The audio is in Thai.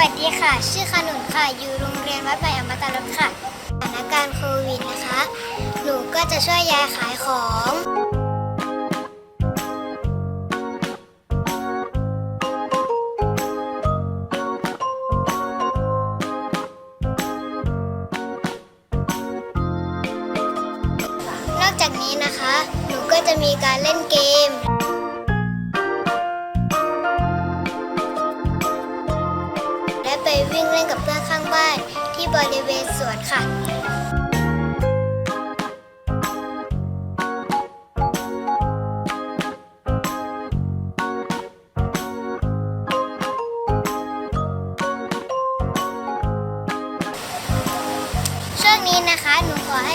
วัสดีค่ะ ชื่อขนุนค่ะ อยู่โรงเรียนวัดใหม่อมตะลดค่ะ สถานการณ์โควิดนะคะ หนูก็จะช่วยยายขายของนอกจากนี้นะคะ หนูก็จะมีการเล่นเกม วิ่งเล่นกับเพื่อนข้างบ้านที่บริเวณสวนค่ะช่วงนี้นะคะ หนูขอให้